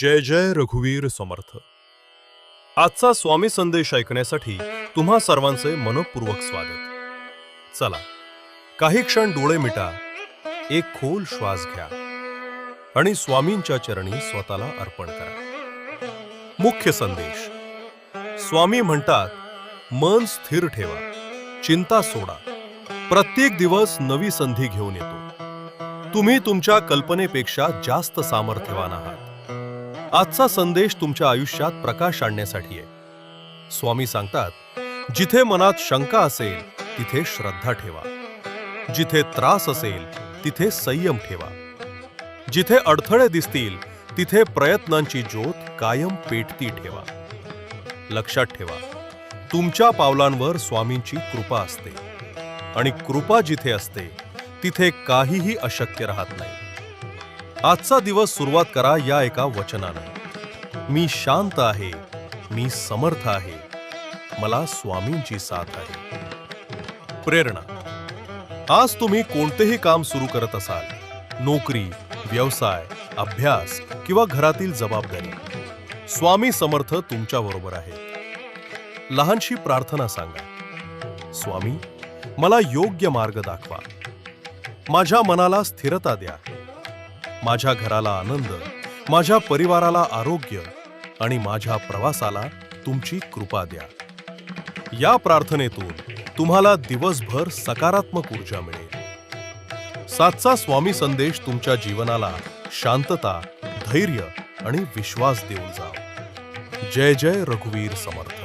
जय जय रघुवीर समर्थ. आजचा स्वामी संदेश ऐकण्यासाठी तुम्हा सर्वांचे मनपूर्वक स्वागत. चला काही क्षण डोळे मिटा एक खोल श्वास घ्या आणि स्वामींच्या चरणी स्वतःला अर्पण करा. मुख्य संदेश स्वामी म्हणतात मन स्थिर ठेवा चिंता सोडा प्रत्येक दिवस नवी संधी घेऊन येतो. तुम्ही तुमच्या कल्पनेपेक्षा जास्त सामर्थ्यवान आहात. आजचा संदेश तुमच्या आयुष्यात प्रकाश आणण्यासाठी आहे. स्वामी सांगतात जिथे मनात शंका असेल तिथे श्रद्धा ठेवा. जिथे त्रास असेल तिथे संयम ठेवा. जिथे अडथळे दिसतील तिथे प्रयत्नांची ज्योत कायम पेटती ठेवा. लक्षात ठेवा तुमच्या पावलांवर स्वामींची कृपा असते. आणि कृपा जिथे असते तिथे काहीही अशक्य राहत नाही. आजचा दिवस सुरुवात करा या एका वचनानं. मी शांत आहे मी समर्थ आहे मला स्वामींची साथ आहे. प्रेरणा. आज तुम्ही कोणतेही काम सुरू करत असाल नोकरी व्यवसाय अभ्यास किंवा घरातील जबाबदारी स्वामी समर्थ तुमच्या बरोबर आहेत. लहानशी प्रार्थना सांगा. स्वामी मला योग्य मार्ग दाखवा. माझ्या मनाला स्थिरता द्या. माझ्या घराला आनंद माझ्या परिवाराला आरोग्य आणि माझ्या प्रवासाला तुमची कृपा द्या. या प्रार्थनेतून तुम्हाला दिवसभर सकारात्मक ऊर्जा मिळेल. सातचा स्वामी संदेश तुमच्या जीवनाला शांतता धैर्य आणि विश्वास देऊन जाव जय जय रघुवीर समर्थ.